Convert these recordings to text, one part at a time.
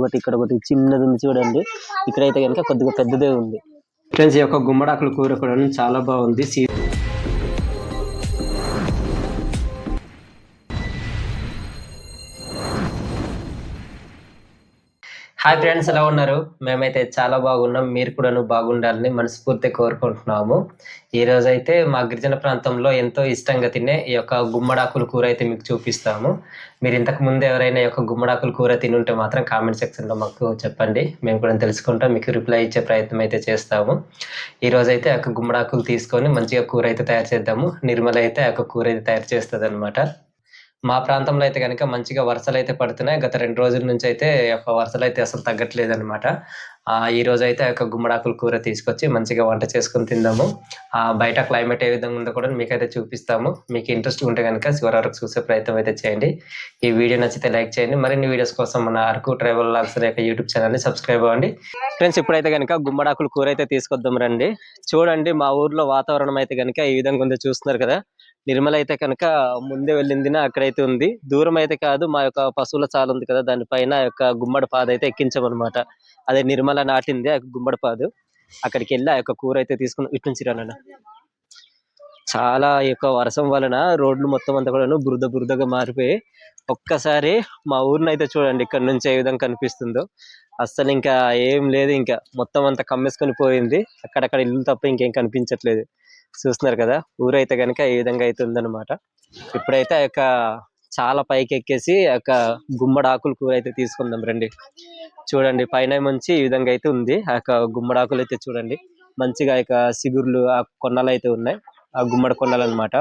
ఒకటి ఇక్కడ ఒకటి చిన్నది ఉంది చూడండి. ఇక్కడైతే కనుక కొద్దిగా పెద్దదే ఉంది. ఫ్రెండ్స్ ఈ యొక్క గుమ్మడాకుల కూర కూడా చాలా బాగుంది. హాయ్ ఫ్రెండ్స్ ఎలా ఉన్నారు? మేమైతే చాలా బాగున్నాం. మీరు కూడాను బాగుండాలని మనస్ఫూర్తి కోరుకుంటున్నాము. ఈ రోజు అయితే మా గిరిజన ప్రాంతంలో ఎంతో ఇష్టంగా తినే ఈ యొక్క గుమ్మడాకుల కూర అయితే మీకు చూపిస్తాము. మీరు ఇంతకు ముందు ఎవరైనా యొక్క గుమ్మడాకుల కూర తినుంటే మాత్రం కామెంట్ సెక్షన్లో మాకు చెప్పండి. మేము కూడా తెలుసుకుంటాం. మీకు రిప్లై ఇచ్చే ప్రయత్నం అయితే చేస్తాము. ఈ రోజు అయితే ఆ యొక్క గుమ్మడాకులు తీసుకొని మంచిగా కూర అయితే తయారు చేద్దాము. నిర్మల అయితే ఆ యొక్క కూర అయితే తయారు చేస్తుంది మా ప్రాంతంలో అయితే కనుక మంచిగా వర్షాలు అయితే పడుతున్నాయి. గత రెండు రోజుల నుంచి అయితే ఒక వర్షాలు అయితే అసలు తగ్గట్లేదు అనమాట ఈ రోజు అయితే ఒక గుమ్మడాకుల కూర తీసుకొచ్చి మంచిగా వంట చేసుకుని తిందాము. ఆ బయట క్లైమేట్ ఏ విధంగా ఉందో కూడా మీకైతే చూపిస్తాము. మీకు ఇంట్రెస్ట్ ఉంటే కనుక చివరి వరకు చూసే ప్రయత్నం అయితే చేయండి. ఈ వీడియో నచ్చితే లైక్ చేయండి. మరిన్ని వీడియోస్ కోసం మన అరకు ట్రైవల్ లాగ్స్ యొక్క యూట్యూబ్ ఛానల్ని సబ్స్క్రైబ్ అవ్వండి. ఫ్రెండ్స్ ఇప్పుడైతే కనుక గుమ్మడాకుల కూర అయితే తీసుకొద్దాం రండి. చూడండి మా ఊర్లో వాతావరణం అయితే కనుక ఈ విధంగా ఉందో చూస్తున్నారు కదా. నిర్మల అయితే కనుక ముందే వెళ్ళింది అక్కడైతే ఉంది. దూరం అయితే కాదు మా యొక్క పశువుల చాలు ఉంది కదా దానిపైన యొక్క గుమ్మడి పాదు అయితే ఎక్కించామన్నమాట. అదే నిర్మల నాటింది ఆ గుమ్మడి పాదు. అక్కడికి వెళ్ళి ఆ యొక్క కూర అయితే తీసుకుని ఇటు నుంచి రానన్న. చాలా యొక్క వర్షం వలన రోడ్లు మొత్తం అంతా కూడా బురద బురదగా మారిపోయి ఒక్కసారి మా ఊరిని అయితే చూడండి ఇక్కడ నుంచి ఏ విధంగా కనిపిస్తుందో. అస్సలు ఇంకా ఏం లేదు ఇంకా. మొత్తం అంతా కమ్మేసుకొని పోయింది. అక్కడక్కడ ఇల్లు తప్ప ఇంకేం కనిపించట్లేదు. చూస్తున్నారు కదా ఊరైతే కనుక ఈ విధంగా అయితే ఉందన్నమాట. ఇప్పుడైతే ఆ యొక్క చాలా పైకి ఎక్కేసి ఆ యొక్క గుమ్మడి ఆకులు కూర అయితే తీసుకుందాం రండి. చూడండి పైన మంచి ఈ విధంగా అయితే ఉంది. ఆ యొక్క అయితే చూడండి. మంచిగా ఆ సిగుర్లు ఆ కొన్నలు అయితే ఉన్నాయి. ఆ గుమ్మడి కొన్నలు అన్నమాట.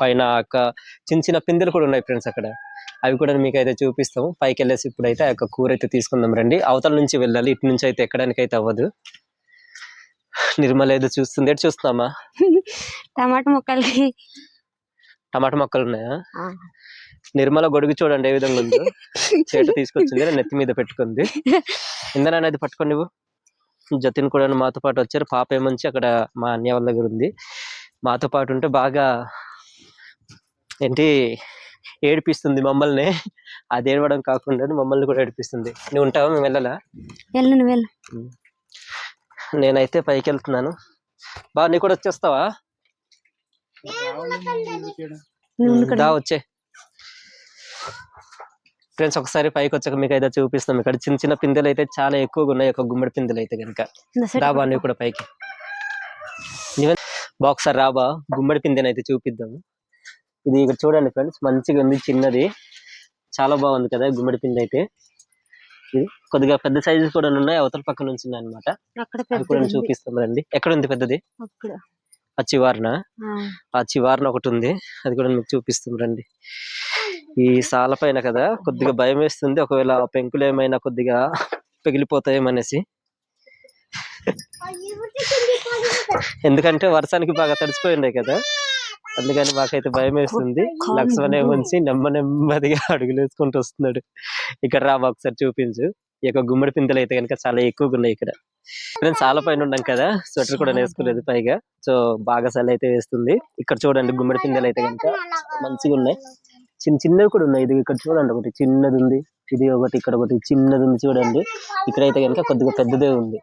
పైన ఆ చిన్న చిన్న పిందెలు కూడా ఉన్నాయి ఫ్రెండ్స్ అక్కడ. అవి కూడా మీకు అయితే చూపిస్తాము. పైకి వెళ్ళేసి ఇప్పుడైతే ఆ యొక్క కూర అయితే తీసుకుందాం రండి. అవతల నుంచి వెళ్ళాలి. ఇటు నుంచి అయితే ఎక్కడానికి అయితే అవ్వదు. నిర్మల ఏదో చూస్తుంది. ఎటు చూస్తున్నామా? టమాటా ముక్కలకి. టమాటా మొక్కలు ఉన్నాయా. నిర్మల గొడుగు చూడండి ఏ విధంగా ఉందో. చేట తీసుకొచ్చింది నెత్తి మీద పెట్టుకుంది. ఇందన అనేది పట్టుకొని నువ్వు. జతిన్ కూడా మాతో పాటు వచ్చారు. పాప ఏమంచి అక్కడ మా అన్నయ్య వాళ్ళ దగ్గర ఉంది. మాతో పాటు ఉంటే బాగా ఏంటి ఏడిపిస్తుంది మమ్మల్ని. అది ఏడవడం కాకుండా మమ్మల్ని కూడా ఏడిపిస్తుంది. నువ్వు ఉంటావా? మేము వెళ్ళాలా? వెళ్ళు నువ్వు వెళ్ళు నేనైతే పైకి వెళ్తున్నాను బా నీ కూడా వచ్చేస్తావా. దా వచ్చే. ఫ్రెండ్స్ ఒకసారి పైకి వచ్చాక మీకు అయితే చూపిస్తాం. ఇక్కడ చిన్న చిన్న పిందెలు అయితే చాలా ఎక్కువగా ఉన్నాయి. ఒక గుమ్మడి పిందెలు అయితే కనుక రాబా నువ్వు కూడా పైకి. బా ఒకసారి రాబా గుమ్మడి పిందెని అయితే చూపిద్దాము ఇది ఇక్కడ చూడండి ఫ్రెండ్స్ మంచిగా ఉంది చిన్నది. చాలా బాగుంది కదా గుమ్మడి పిండి అయితే. ఇది కొద్దిగా పెద్ద సైజు కూడా ఉన్నాయి. అవతల పక్క నుంచి ఉన్నాయి అనమాట అక్కడ చూపిస్తాం రండి ఎక్కడ ఉంది పెద్దది? ఆ చివారన. ఆ. చివారన ఒకటి ఉంది. అది కూడా మీకు చూపిస్తాం రండి ఈ సాల పైన కదా కొద్దిగా భయం వేస్తుంది. ఒకవేళ పెంకులు ఏమైనా కొద్దిగా పగిలిపోతాయేమనేసి. ఎందుకంటే వర్షానికి బాగా తడిసిపోయి కదా. అందుకని మాకైతే భయం వేస్తుంది లక్ష్మణ్ ఏమంచి నెమ్మ నెమ్మదిగా అడుగులు వేసుకుంటూ వస్తున్నాడు. ఇక్కడ రా ఒకసారి చూపించు. ఈ యొక్క గుమ్మడి పిందెలు అయితే కనుక చాలా ఎక్కువగా ఉన్నాయి ఇక్కడ. నేను చాలా పైన ఉన్నాం కదా స్వెటర్ కూడా వేసుకోలేదు పైగా. సో బాగా చలి అయితే వేస్తుంది. ఇక్కడ చూడండి గుమ్మడి పిందెలు అయితే కనుక మంచిగా ఉన్నాయి. చిన్న చిన్నవి కూడా ఉన్నాయి. ఇది ఇక్కడ చూడండి ఒకటి చిన్నది ఉంది. ఇది ఒకటి ఇక్కడ ఒకటి చిన్నది ఉంది చూడండి. ఇక్కడైతే కనుక కొద్దిగా పెద్దదే ఉంది.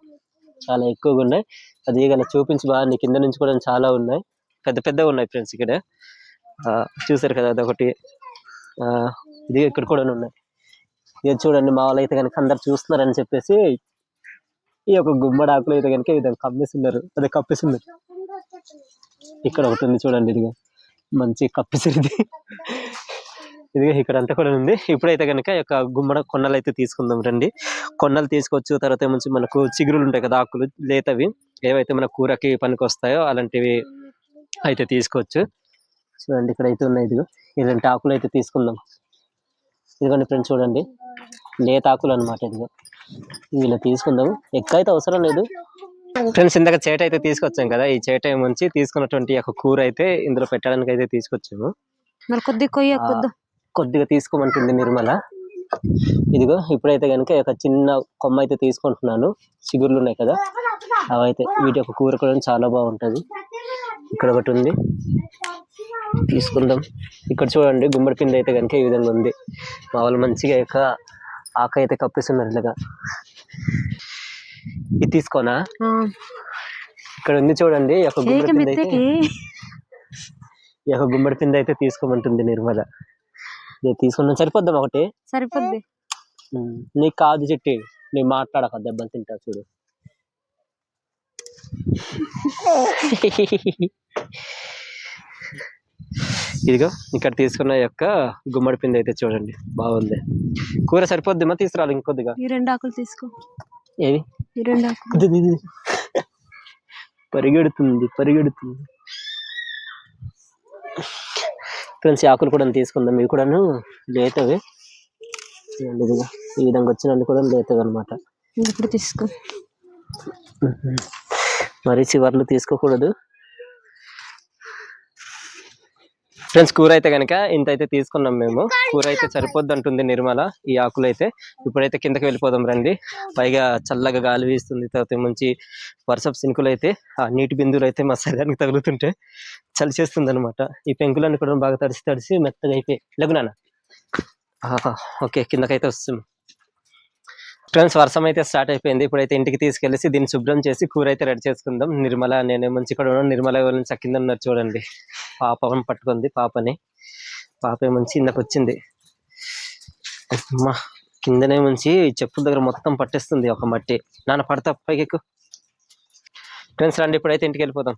చాలా ఎక్కువగా ఉన్నాయి. అది కనుక చూపించి బాగా. కింద నుంచి కూడా చాలా ఉన్నాయి. పెద్ద పెద్దగా ఉన్నాయి ఫ్రెండ్స్ ఇక్కడ. ఆ, చూసారు కదా అదొకటి. ఆ, ఇది ఇక్కడ కూడా ఉన్నాయి. ఇది చూడండి మా వాళ్ళు అయితే కనుక అందరు చూస్తున్నారని చెప్పేసి ఈ యొక్క గుమ్మడాకులు అయితే కనుక ఇది విధంగా కమ్మేస్తున్నారు అదే కప్పేస్తున్నారు ఇక్కడ ఒకటి ఉంది చూడండి ఇదిగో. మంచి కప్పిసిరిది ఇదిగో ఇక్కడ అంతా కూడా ఉంది. ఇప్పుడైతే కనుక ఈ యొక్క గుమ్మడ కొన్నలు అయితే తీసుకుందాం రండి. కొన్నలు తీసుకొచ్చు తర్వాత మంచి మనకు చిగురులు ఉంటాయి కదా ఆకులు లేతవి. ఏవైతే మన కూరకి పనికి వస్తాయో అలాంటివి అయితే తీసుకోవచ్చు. చూడండి ఇక్కడ అయితే ఉన్నాయి. ఇదిగో ఇలాంటి ఆకులు అయితే తీసుకుందాం. ఇదిగోండి ఫ్రెండ్స్ చూడండి. లేత ఆకులు అనమాట ఇదిగో. ఇవి ఇలా తీసుకుందాం. ఎక్కువ అయితే అవసరం లేదు. ఫ్రెండ్స్ ఇందాక చేట అయితే తీసుకొచ్చాం కదా. ఈ చేట ఏమొచ్చి తీసుకున్నటువంటి యొక్క కూర అయితే ఇందులో పెట్టడానికి అయితే తీసుకొచ్చాము. మరి కొద్ది కొయ్య కొద్దిగా తీసుకోమంటుంది నిర్మల. ఇదిగో ఇప్పుడైతే కనుక ఒక చిన్న కొమ్మ అయితే తీసుకుంటున్నాను. చిగుర్లు ఉన్నాయి కదా. అవైతే వీటి యొక్క కూర కూడా చాలా బాగుంటది. ఇక్కడ ఒకటి ఉంది. తీసుకుందాం. ఇక్కడ చూడండి గుమ్మడి పిండి అయితే కనుక ఈ విధంగా ఉంది. మా వాళ్ళు మంచిగా యొక్క ఆకు అయితే కప్పిస్తున్నారు ఇలాగా. ఇది తీసుకోనా? ఇక్కడ ఉంది చూడండి ఈ యొక్క గుమ్మడి పిండి అయితే. ఈ యొక్క గుమ్మడి పిండి అయితే తీసుకోమంటుంది నిర్మల. నేను తీసుకున్నాను సరిపోద్దాం ఒకటి? సరిపోద్ది. నీకు కాదు చెట్టి నేను మాట్లాడక దెబ్బలు తింటా చూడు. ఇదిగో ఇక్కడ తీసుకున్న యొక్క గుమ్మడి పిండి అయితే చూడండి. బాగుంది. కూర సరిపోద్ది తీసుకురాలి ఇంకొద్దిగా. ఈ రెండు ఆకులు తీసుకో. ఏది ఈ రెండు ఆకులు. పరిగెడుతుంది పరిగెడుతుంది. ఫ్రెండ్స్ ఈ ఆకులు కూడా తీసుకుందాం. ఇవి కూడాను లేతవి. చూడండి ఇదిగో ఈ విధంగా వచ్చినవి కూడా లేతవి అనమాట ఇప్పుడు తీసుకో. మరి చివర్లు తీసుకోకూడదు. ఫ్రెండ్స్ కూర అయితే కనుక ఇంత అయితే తీసుకున్నాం మేము. కూర అయితే సరిపోద్ది అంటుంది నిర్మల ఈ ఆకులు అయితే ఇప్పుడైతే కిందకి వెళ్ళిపోదాం రండి. పైగా చల్లగా గాలి వీస్తుంది తర్వాత మంచి వర్షపు సినుకులు అయితే ఆ నీటి బిందువులు అయితే మా శరీరానికి తగులుతుంటే చలి చేస్తుంది అనమాట ఈ పెంకులన్నీ కూడా బాగా తడిసి తడిసి మెత్తగా అయిపోయి లగునాన? ఓకే కిందకైతే వస్తుంది ఫ్రెండ్స్ వర్షం అయితే స్టార్ట్ అయిపోయింది. ఇప్పుడైతే ఇంటికి తీసుకెళ్ళేసి దీన్ని శుభ్రం చేసి కూర అయితే రెడీ చేసుకుందాం. నిర్మల నేను మంచి ఇక్కడ ఉన్నాను. నిర్మల ఎవరిని నుంచి కింద ఉన్నారు చూడండి. పాపం పట్టుకుంది. పాపని. పాప మంచి ఇందాక వచ్చింది. అమ్మా కిందనే ఉంచి చెప్పుల దగ్గర మొత్తం పట్టేస్తుంది ఒక మట్టి. నాన్న పడతా పైకి ఫ్రెండ్స్ రండి ఇప్పుడైతే ఇంటికి వెళ్ళిపోదాం.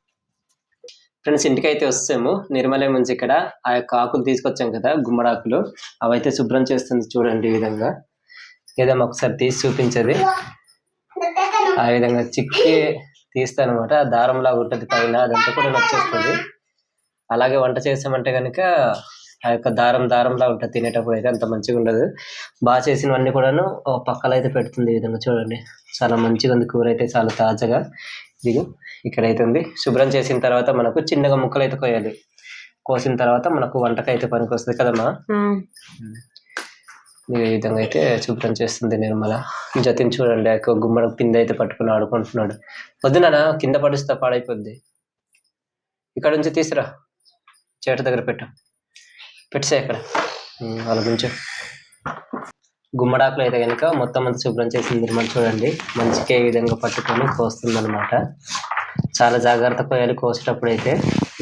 ఫ్రెండ్స్ ఇంటికి అయితే వస్తాము. నిర్మలే మంచి ఇక్కడ ఆ యొక్క ఆకులు తీసుకొచ్చాం కదా గుమ్మడాకులు. అవైతే శుభ్రం చేస్తుంది చూడండి ఈ విధంగా. ఏదైనా ఒకసారి తీసి చూపించేది ఆ విధంగా చిక్కి తీస్తాను అనమాట దారం లాగా ఉంటుంది పైన అదంతా కూడా నచ్చేస్తుంది అలాగే వంట చేసామంటే కనుక ఆ యొక్క దారం దారంలా ఉంటుంది తినేటప్పుడు అయితే అంత మంచిగా ఉండదు. బాగా చేసినవన్నీ కూడాను పక్కల అయితే పెడుతుంది ఈ విధంగా చూడండి. చాలా మంచిగా ఉంది కూర అయితే చాలా తాజాగా ఇది ఇక్కడైతే ఉంది. శుభ్రం చేసిన తర్వాత మనకు చిన్నగా ముక్కలు అయితే కోయాలి. కోసిన తర్వాత మనకు వంటకైతే పనికి వస్తుంది కదమ్మా ఈ విధంగా అయితే శుభ్రం చేస్తుంది నిర్మల. జతిని చూడండి ఆ యొక్క గుమ్మడి పిండి అయితే పట్టుకుని ఆడుకుంటున్నాడు. వద్దునా కింద పడిస్తా పాడైపోద్ది. ఇక్కడ నుంచి తీసురా. చేట దగ్గర పెట్టు. పెట్టసే ఇక్కడ వాళ్ళ గురించి గుమ్మడాకులు అయితే కనుక మొత్తం అంతా శుభ్రం చేసింది నిర్మల చూడండి. మంచిగా ఈ విధంగా పట్టుకొని కోస్తుంది అనమాట చాలా జాగ్రత్త పోయాలి కోసేటప్పుడు అయితే.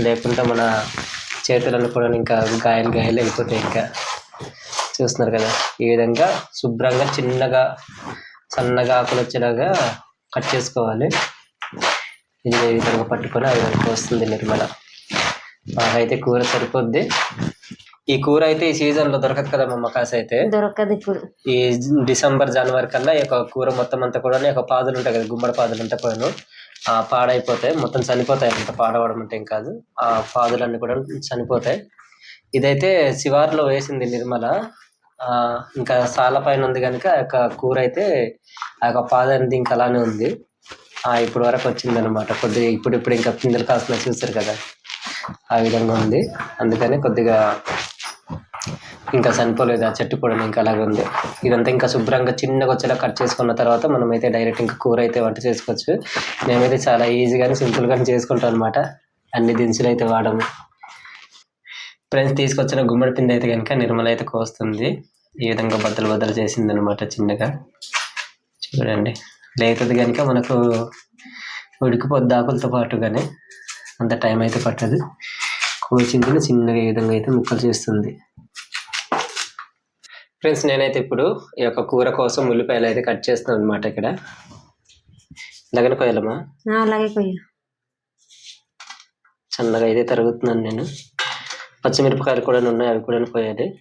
లేకుంటే మన చేతులను కూడా ఇంకా గాయాలు గాయాలు వెళ్ళిపోతాయి ఇంకా. చూస్తున్నారు కదా. ఈ విధంగా శుభ్రంగా చిన్నగా సన్నగా ఆకులు వచ్చేలాగా కట్ చేసుకోవాలి. ఇది ఈ విధంగా పట్టుకొని ఆ విధంగా వస్తుంది నిర్మల. బాగా అయితే కూర సరిపోద్ది. ఈ కూర అయితే ఈ సీజన్లో దొరకదు కదా మమ్మకాస అయితే. దొరకదు ఇప్పుడు. ఈ డిసెంబర్ జనవరి కల్లా ఈ యొక్క కూర మొత్తం అంతా కూడా ఈ యొక్క పాదులు ఉంటాయి కదా గుమ్మడి పాదులు అంతా కూడా ఆ పాడైపోతాయి. మొత్తం చనిపోతాయి అంత పాడవడం అంటే ఏం కాదు. ఆ పాదులన్నీ కూడా చనిపోతాయి. ఇదైతే శివార్లో వేసింది నిర్మల. ఇంకా సాల పైన ఉంది కనుక ఆ యొక్క కూర అయితే ఆ యొక్క పాద అనేది ఇంకా అలానే ఉంది. ఆ ఇప్పుడు వరకు వచ్చింది అనమాట కొద్దిగా ఇప్పుడు ఇప్పుడు ఇంకా పిందెలు కాసిన చూస్తారు కదా. ఆ విధంగా ఉంది. అందుకని కొద్దిగా ఇంకా చనిపోలేదు. ఆ చెట్టు కూడా ఇంకా అలాగే ఉంది. ఇదంతా ఇంకా శుభ్రంగా చిన్నగా వచ్చేలా కట్ చేసుకున్న తర్వాత మనం అయితే డైరెక్ట్ ఇంకా కూర అయితే వంట చేసుకోవచ్చు. మేమైతే చాలా ఈజీగానే సింపుల్గానే చేసుకుంటాం అనమాట అన్ని దినుసులు అయితే వాడము. ఫ్రెండ్స్ తీసుకొచ్చిన గుమ్మడి పిండి అయితే కనుక నిర్మల అయితే కోస్తుంది. ఈ విధంగా బద్దలు బద్దలు చేసింది అనమాట చిన్నగా. చూడండి. లేతది కనుక మనకు ఉడికిపోద్ది ఆకులతో పాటుగానే. అంత టైం అయితే పట్టదు. కోచింది చిన్నగా ఈ విధంగా అయితే ముక్కలు చేస్తుంది. ఫ్రెండ్స్ నేనైతే ఇప్పుడు ఈ యొక్క కూర కోసం ఉల్లిపాయలు అయితే కట్ చేస్తున్నాను అనమాట ఇక్కడ. లగన కోయాలమ్మా అలాగే కొయ్య. సన్నగా అయితే తరుగుతున్నాను నేను. పచ్చిమిరపకాయలు కూడా ఉన్నాయి అవి కూడా కోయాలి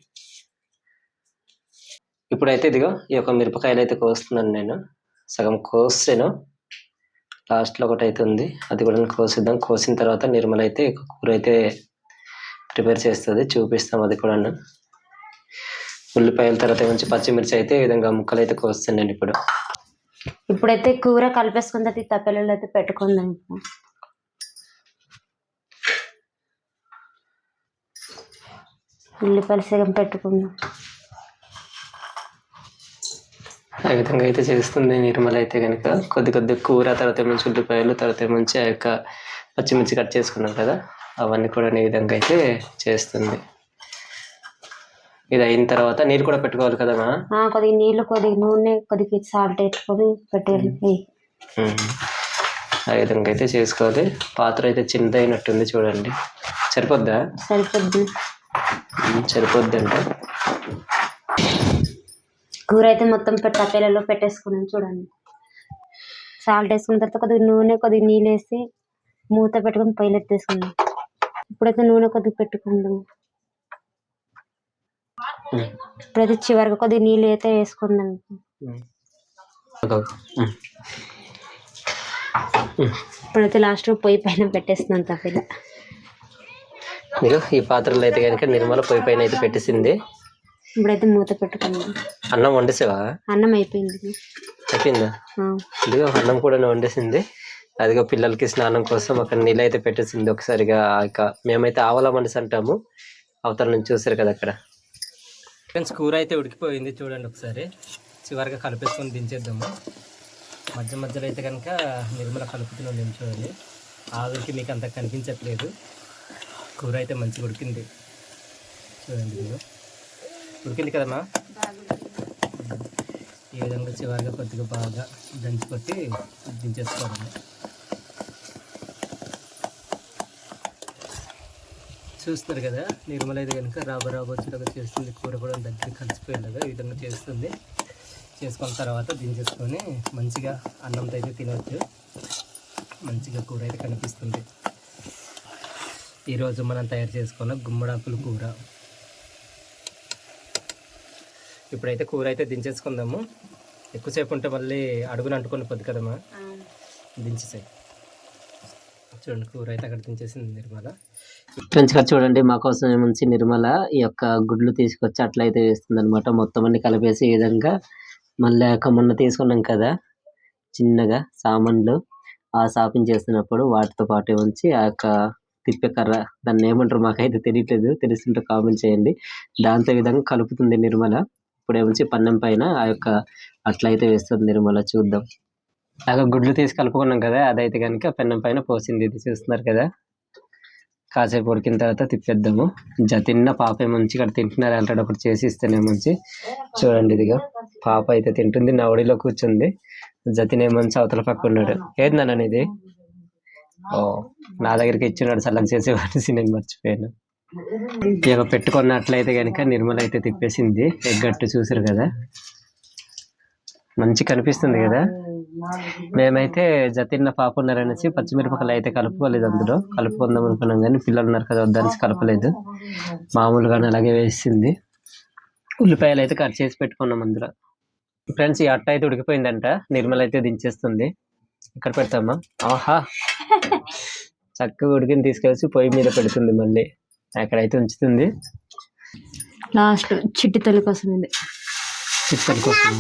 ఇప్పుడైతే ఇదిగో ఈ యొక్క మిరపకాయలు అయితే కోస్తున్నాను నేను. సగం కోసాను. లాస్ట్లో ఒకటి అయితే ఉంది. అది కూడా కోసిద్దాం. కోసిన తర్వాత నిర్మల అయితే కూర అయితే ప్రిపేర్ చేస్తుంది. చూపిస్తాం అది కూడా ఉల్లిపాయల తర్వాత మంచి పచ్చిమిర్చి అయితే ఈ విధంగా ముక్కలు అయితే కోస్తాను నేను ఇప్పుడు. ఇప్పుడైతే కూర కలిపేసుకున్న తర్వాత ఈ తప్పెలలో అయితే పెట్టుకుందాం ఉల్లిపాయలు సగం పెట్టుకుందాం. ఆ విధంగా అయితే చేస్తుంది నిర్మల అయితే కనుక కొద్ది కొద్ది కూర తర్వాత మంచి ఉల్లిపాయలు తర్వాత మంచి ఆ యొక్క పచ్చిమిర్చి కట్ చేసుకున్నాం కదా. అవన్నీ కూడా ఈ విధంగా అయితే చేస్తుంది. ఇది అయిన తర్వాత నీరు కూడా పెట్టుకోవాలి కదమ్మా ఆ, కొద్దిగా నీళ్ళు కొద్దిగా నూనె కొద్దిగా సాల్ట్ వేసుకొని పెట్టాలి. ఆ విధంగా అయితే చేసుకోవాలి. పాత్ర అయితే చిన్నదైనట్టుంది చూడండి. సరిపోద్దా? సరిపోద్ది. సరిపోద్ది అంటే కూర అయితే మొత్తం పెట్టి తప్పేలలో పెట్టేసుకున్నాను చూడండి. సాల్ట్ వేసుకున్న తర్వాత కొద్దిగా నూనె కొద్దిగా నీళ్ళు వేసి మూత పెట్టుకుని పైలు ఎత్తేసుకున్నాం ఇప్పుడైతే నూనె కొద్దిగా పెట్టుకుందాం. ప్రతి చివరికి కొద్దిగా నీళ్ళు అయితే వేసుకుందాం. ఇప్పుడైతే లాస్ట్ పొయ్యి పైన పెట్టేస్తున్నాను తప్పేల మీరు ఈ పాత్రలో అయితే కనుక నిర్మల పొయ్యి పైన అయితే పెట్టేసింది. ఇప్పుడైతే మూత పెట్టుకుందాం అన్నం వండేసావా? అన్నం అయిపోయింది. అయిపోయిందా? ఇదిగో అన్నం కూడా వండేసింది. అదిగో పిల్లలకి స్నానం కోసం అక్కడ నీళ్ళు అయితే పెట్టేసింది ఒకసారిగా. ఇక మేమైతే ఆవల మనిషి అంటాము. అవతల నుంచి చూసారు కదా అక్కడ. ఫ్రెండ్స్ కూర అయితే ఉడికిపోయింది చూడండి ఒకసారి. చివరిగా కలిపేసుకొని దించేద్దాము. మధ్య మధ్యలో అయితే కనుక నిర్మల కలుపుతూనే ఉంది చూడండి. ఆవిరికి మీకు అంత కనిపించట్లేదు. కూర అయితే మంచిగా ఉడికింది. చూడండి ఉడికింది కదమ్మా ఈ విధంగా చివరిగా కొద్దిగా బాగా దంచి కొట్టి దించేసుకోవాలి. చూస్తారు కదా నిర్మల అయితే కనుక రాబో రాబో చేస్తుంది కూర కూడా దగ్గర కలిసిపోయేలాగా ఈ విధంగా చేస్తుంది. చేసుకున్న తర్వాత దించేసుకొని మంచిగా అన్నంతో అయితే తినవచ్చు మంచిగా కూర అయితే కనిపిస్తుంది. ఈరోజు మనం తయారు చేసుకున్న గుమ్మడాకుల కూర. ఇప్పుడైతే కూర అయితే దించేసుకుందాము. ఎక్కువసేపు ఉంటే మళ్ళీ అడుగున అంటుకొని పొద్దు కదమ్మా. దించేసాయి. చూడండి కూర అయితే అక్కడ దించేసింది నిర్మల. ఫ్రెండ్స్ గారు చూడండి మా కోసం మంచి నిర్మల ఈ యొక్క గుడ్లు తీసుకొచ్చి అట్లా అయితే వేస్తుంది అనమాట మొత్తం అన్ని కలిపేసి ఈ విధంగా మళ్ళీ మొన్న తీసుకున్నాం కదా చిన్నగా సామాన్లు. ఆ షాపింగ్ చేస్తున్నప్పుడు వాటితో పాటు ఉంచి ఆ యొక్క తిప్పే కర్ర దాన్ని ఏమంటారు మాకైతే తెలియట్లేదు. తెలుస్తుంటే కామెంట్ చేయండి. దాంతో విధంగా కలుపుతుంది నిర్మల. ఇప్పుడు పన్నం పైన ఆ యొక్క అట్లా అయితే వేస్తుంది నిర్మల చూద్దాం. అలాగే గుడ్లు తీసి కలుపుకున్నాం కదా అదైతే కనుక పెన్నం పైన పోసింది ఇది చూస్తున్నారు కదా. కాసేపు ఉడికిన తర్వాత తిప్పేద్దాము. జతిన్న పాప ఏమొంచి ఇక్కడ తింటున్నారు అంటాడు ఒకటి చేసి ఇస్తేనే మంచి. చూడండి ఇదిగో పాప అయితే తింటుంది నా ఒడిలో కూర్చుంది. జతిన్ ఏమొంచి అవతల పక్క ఉన్నాడు. ఏది నాన్న ఇది ఓ నా దగ్గరికి ఇచ్చున్నాడు సలం చేసేవాడిసి నేను మర్చిపోయాను. ఇక పెట్టుకున్నట్లయితే కనుక నిర్మల అయితే తిప్పేసింది. ఎగ్గట్టు చూసారు కదా. మంచి కనిపిస్తుంది కదా. మేమైతే జతిన్న పాప ఉన్నారనేసి పచ్చిమిరపకాయలు అయితే కలుపుకోలేదు అందులో. కలుపుకుందాం అనుకున్నాం కానీ పిల్లలు ఉన్నారు కదా వద్దనేసి కలపలేదు. మామూలుగానే అలాగే వేసింది. ఉల్లిపాయలు అయితే కట్ చేసి పెట్టుకున్నాం అందులో. ఫ్రెండ్స్ ఈ అట్ట అయితే ఉడికిపోయిందంట. నిర్మల అయితే దించేస్తుంది. ఇక్కడ పెడతామా? ఆహా! చక్కగా ఉడికిని తీసుకెళ్ళి పొయ్యి మీద పెడుతుంది మళ్ళీ. అక్కడైతే ఉంచుతుంది. లాస్ట్ చిట్టి తల్లి కోసం ఇది. కోసం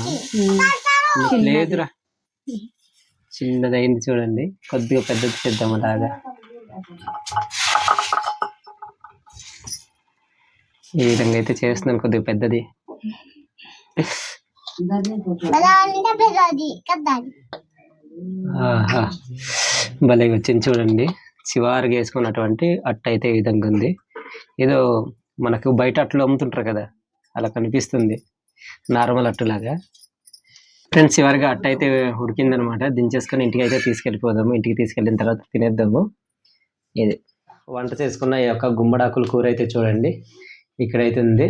లేదురా. చిన్నదైంది చూడండి. కొద్దిగా పెద్దది చేద్దాం అలాగా. ఈ విధంగా అయితే చేస్తున్నాను కొద్దిగా పెద్దది. ఆహా. భలే వచ్చింది చూడండి. చివారుగా వేసుకున్నటువంటి అట్ట అయితే ఈ విధంగా ఉంది. ఏదో మనకు బయట అట్లు అమ్ముతుంటారు కదా అలా కనిపిస్తుంది. నార్మల్ అట్టులాగా. ఫ్రెండ్స్ చివరిగా అట్ట అయితే ఉడికిందనమాట. దించేసుకొని ఇంటికి అయితే తీసుకెళ్ళిపోదాము. ఇంటికి తీసుకెళ్ళిన తర్వాత తినేద్దాము. ఇది. వంట చేసుకున్న ఈ యొక్క గుమ్మడాకుల కూర అయితే చూడండి. ఇక్కడైతే ఉంది.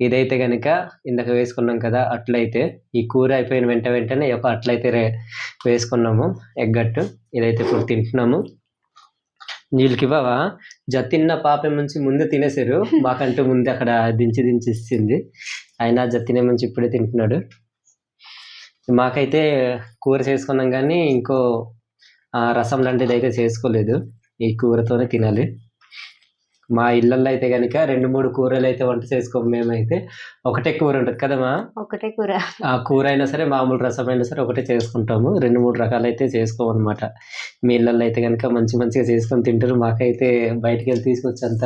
ఇదైతే కనుక ఇందాక వేసుకున్నాం కదా అట్లయితే ఈ కూర అయిపోయిన వెంట వెంటనే ఈ యొక్క అట్లయితే వేసుకున్నాము. ఎగ్గట్టు. ఇదైతే ఇప్పుడు తింటున్నాము. నీళ్ళకి బావా జతిన్న పాప నుంచి ముందు తినేసారు మాకంటూ ముందు అక్కడ దించి దించి ఇచ్చింది. అయినా జతినే నుంచి ఇప్పుడే తింటున్నాడు. మాకైతే కూర చేసుకున్నాం కానీ ఇంకో రసం లాంటిది అయితే చేసుకోలేదు. ఈ కూరతోనే తినాలి. మా ఇళ్ళల్లో అయితే కనుక రెండు మూడు కూరలు అయితే వంట చేసుకోము మేమైతే. ఒకటే కూర ఉంటుంది కదమ్మా ఒకటే కూర. ఆ కూర అయినా సరే మామూలు రసం అయినా సరే ఒకటే చేసుకుంటాము. రెండు మూడు రకాలు అయితే చేసుకోమన్నమాట. మీ ఇళ్ళల్లో అయితే కనుక మంచి మంచిగా చేసుకొని తింటారు. మాకైతే బయటికి వెళ్ళి తీసుకొచ్చేంత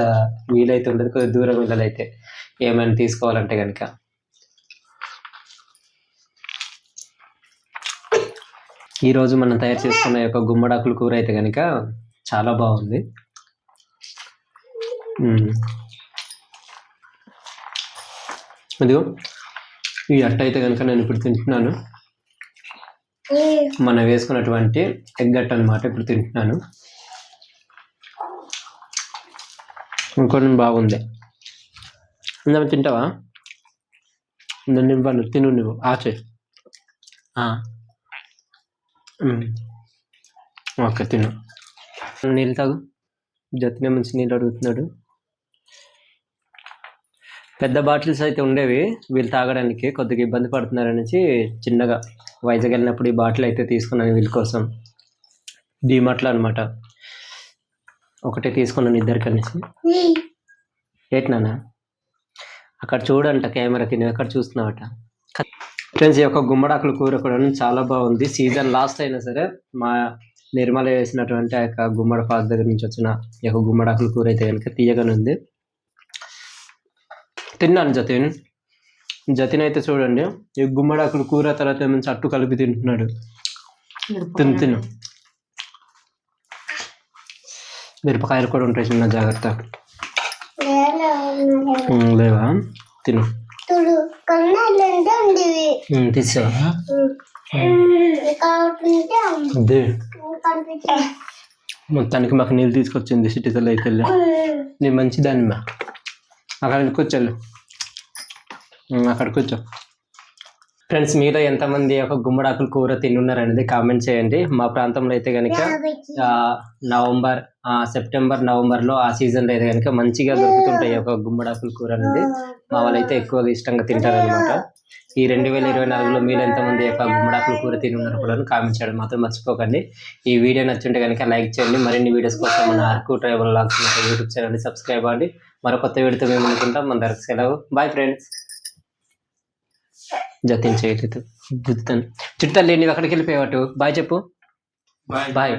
వీలైతే ఉండదు. కొద్దిగా దూరం ఇళ్ళలో అయితే ఏమైనా తీసుకోవాలంటే కనుక ఈరోజు మనం తయారు చేసుకున్న యొక్క గుమ్మడాకుల కూర అయితే కనుక చాలా బాగుంది. ఇదిగో ఈ అట్ట అయితే కనుక నేను ఇప్పుడు తింటున్నాను. మనం వేసుకున్నటువంటి ఎగ్ అట్ట అనమాట ఇప్పుడు తింటున్నాను. ఇంకొన్ని బాగుంది. ఇందాక తింటావా? నేను ఇవ్వను తిను నువ్వు. ఆచే. ఓకే తిను. నీళ్ళు తాగు. జతినే మంచి నీళ్ళు అడుగుతున్నాడు. పెద్ద బాటిల్స్ అయితే ఉండేవి. వీళ్ళు తాగడానికి కొద్దిగా ఇబ్బంది పడుతున్నారనేసి చిన్నగా వైజాగ్ వెళ్ళినప్పుడు ఈ బాటిల్ అయితే తీసుకున్నాను వీళ్ళ కోసం. డీమార్ట్లో అనమాట ఒకటే తీసుకున్నాను ఇద్దరు అనేసి. ఏట్నానా అక్కడ చూడంట కెమెరాకి నువ్వు ఎక్కడ చూస్తున్నావట. ఫ్రెండ్స్ ఈ యొక్క గుమ్మడాకుల కూర కూడా చాలా బాగుంది. సీజన్ లాస్ట్ అయినా సరే మా నిర్మల వేసినటువంటి ఆ యొక్క గుమ్మడి పాక దగ్గర నుంచి వచ్చిన ఈ యొక్క గుమ్మడాకుల కూర అయితే కనుక తీయగానే ఉంది. తిన్నాను జతిన్. జతిన్ అయితే చూడండి ఈ గుమ్మడాకుల కూర తర్వాత ఏమైనా అట్టు కలిపి తింటున్నాడు. తిను తిను. మిరపకాయలు కూడా ఉంటాయి చిన్న జాగ్రత్త. లేవా? తిను. తీసావా? మొత్తానికి మాకు నీళ్ళు తీసుకొచ్చింది సిటీసల్ అయితే. వెళ్ళి. నీ మంచిదాన్ని మా అక్కడ కూర్చోళ్ళు అక్కడ కూర్చో. ఫ్రెండ్స్ మీలో ఎంతమంది ఒక గుమ్మడాకుల కూర తిన్నున్నారనేది కామెంట్ చేయండి. మా ప్రాంతంలో అయితే కనుక నవంబర్ సెప్టెంబర్ నవంబర్లో ఆ సీజన్లో అయితే కనుక మంచిగా దొరుకుతుంటాయి ఒక గుమ్మడాకుల కూర అనేది. మా వాళ్ళైతే ఎక్కువగా ఇష్టంగా తింటారనమాట ఈ రెండు వేల ఇరవై నాలుగులో మీరు ఎంతమంది యొక్క గుమ్మడాకుల కూర తినున్నారు కూడా కామెంట్ చేయడం మాత్రం మర్చిపోకండి. ఈ వీడియో నచ్చుంటే కనుక లైక్ చేయండి. మరిన్ని వీడియోస్ కోసం మన అరకు ట్రైబల్ లాగ్స్ యూట్యూబ్ ఛానల్ని సబ్స్క్రైబ్ అవ్వండి. మరో కొత్త వీడియోతో మేము అనుకుంటాం మన దగ్గర సెలవు. బాయ్ ఫ్రెండ్స్ జతిన్ చేయలేదు గుర్తాను చుట్టాలు నీవు అక్కడికి వెళ్ళిపోయావటు బాయ్ చెప్పు. బాయ్